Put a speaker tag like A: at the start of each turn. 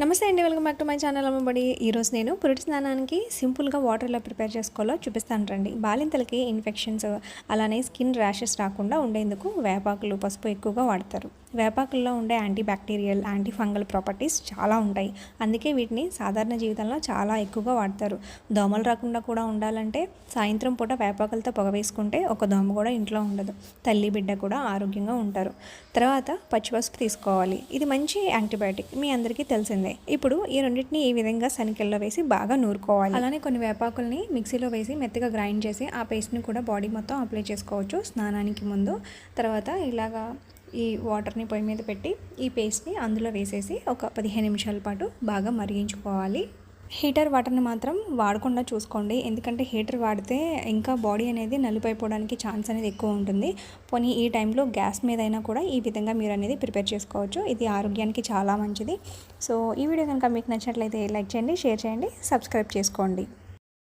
A: నమస్తే అండి welcome back to my channel Ammabadi. ఈరోజు నేను పురిటి స్నానానికి సింపుల్గా వాటర్లో ప్రిపేర్ చేసుకోవాలో చూపిస్తాను రండి. బాలింతలకి ఇన్ఫెక్షన్స్ అలానే స్కిన్ ర్యాషెస్ రాకుండా ఉండేందుకు వేపాకులు పసుపు ఎక్కువగా వాడతారు. వేపాకుల్లో ఉండే anti bacterial anti fungal properties చాలా ఉంటాయి. అందుకే వీటిని సాధారణ జీవితంలో చాలా ఎక్కువగా వాడతారు. దోమలు రాకుండా కూడా ఉండాలంటే సాయంత్రం పూట వేపాకులతో పొగ వేసుకుంటే ఒక దోమ కూడా ఇంట్లో ఉండదు. తల్లి బిడ్డ కూడా ఆరోగ్యంగా ఉంటారు. తర్వాత పచ్చిపసుపు తీసుకోవాలి. ఇది మంచి యాంటీబయాటిక్. మీ అందరికీ తెలిసిందే. ఇప్పుడు ఈ రెండింటిని ఈ విధంగా సనికెల్లో వేసి బాగా నూరుకోవాలి. అలానే కొన్ని వేపాకుల్ని మిక్సీలో వేసి మెత్తగా గ్రైండ్ చేసి ఆ పేస్ట్ని కూడా బాడీ మొత్తం అప్లై చేసుకోవచ్చు స్నానానికి ముందు. తర్వాత ఇలాగా ఈ వాటర్ని పొయ్యి మీద పెట్టి ఈ పేస్ట్ని అందులో వేసేసి ఒక పదిహేను నిమిషాల పాటు బాగా మరిగించుకోవాలి. హీటర్ వాటర్ని మాత్రం వాడకుండా చూసుకోండి. ఎందుకంటే హీటర్ వాడితే ఇంకా బాడీ అనేది నలిపైపోవడానికి ఛాన్స్ అనేది ఎక్కువ ఉంటుంది. పోనీ ఈ టైంలో గ్యాస్ మీద అయినా కూడా ఈ విధంగా మీరు అనేది ప్రిపేర్ చేసుకోవచ్చు. ఇది ఆరోగ్యానికి చాలా మంచిది. సో ఈ వీడియో కనుక మీకు నచ్చినట్లయితే లైక్ చేయండి షేర్ చేయండి సబ్స్క్రైబ్ చేసుకోండి.